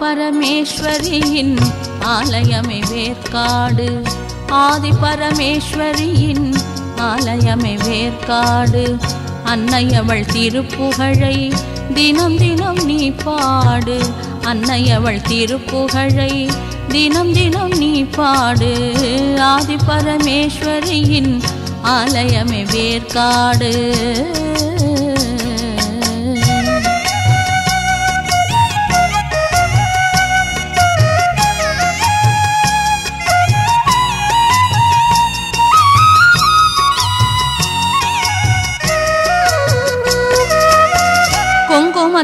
பரமேஸ்வரியின் ஆலயமே வேர்க்காடு ஆதி பரமேஸ்வரியின் ஆலயமே வேர்க்காடு அன்னையவள் திருப்புகழை தினம் தினம் நீ பாடு. அன்னையவள் திருப்புகழை தினம் தினம் நீ பாடு. ஆதி பரமேஸ்வரியின் ஆலயமே வேர்க்காடு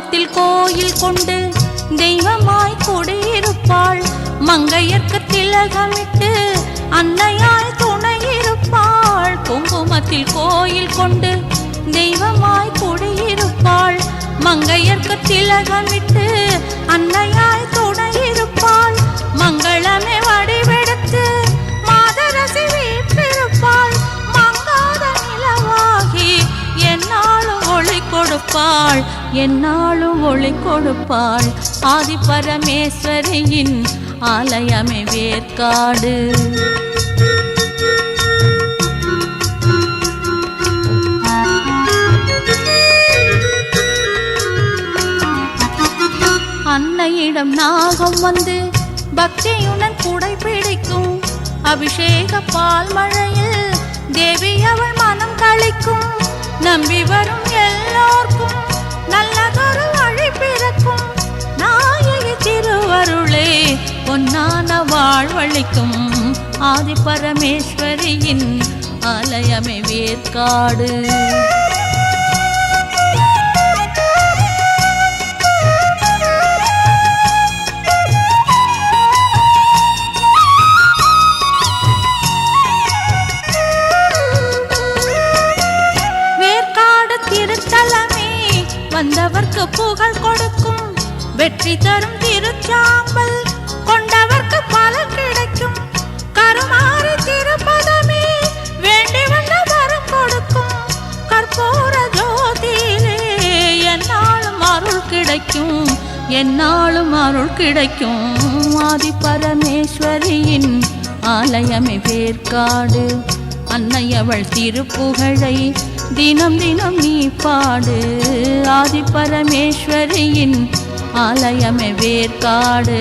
கிராமத்தில் கோயில் கொண்டு தெய்வமாய் குடியிருப்பாள். மங்கையர்க்கு திலகமிட்டு அன்னையாய் துணையிருப்பாள். குங்குமத்தில் கோயில் கொண்டு தெய்வமாய் குடியிருப்பாள். மங்கையர்க்கு திலகமிட்டு அன்னையாய் துணையிருப்பாள். மங்களமே கொடுப்பாள். என்னாலும் ஒளி கொடுப்பாள். ஆதி பரமேஸ்வரியின் ஆலயமே வேர்க்காடு அன்னையிடம் நாகம் வந்து பக்தியுடன் குடை பிடிக்கும். அபிஷேக பால் மழையில் தேவி அவள் மனம் கழிக்கும். நம்பி வரும் எல்லோர்க்கும் நல்லதொரு வழி பிறக்கும். நாயகி திருவருளே பொன்னான வாழ்வழிக்கும் ஆதி பரமேஸ்வரியின் ஆலயமே வேர்க்காடு கொண்டவர்க்கு புகழ் கொடுக்கும். வெற்றி தரும் திருச்சாம்பல் கொண்டவர்க்கு பலன் கிடைக்கும். கருமாறு திருப்பதமே வேண்டி வந்த வரம் கொடுக்கும். கற்பூர ஜோதியிலே என்னாலும் அருள் கிடைக்கும். என்னாலும் அருள் கிடைக்கும். ஆதி பரமேஸ்வரியின் ஆலயமே வேர்க்காடு அன்னையவள் திருப்புகழை தினம் தினம் நீ பாடு. ஆதி பரமேஸ்வரியின் ஆலயமே வேர்காடு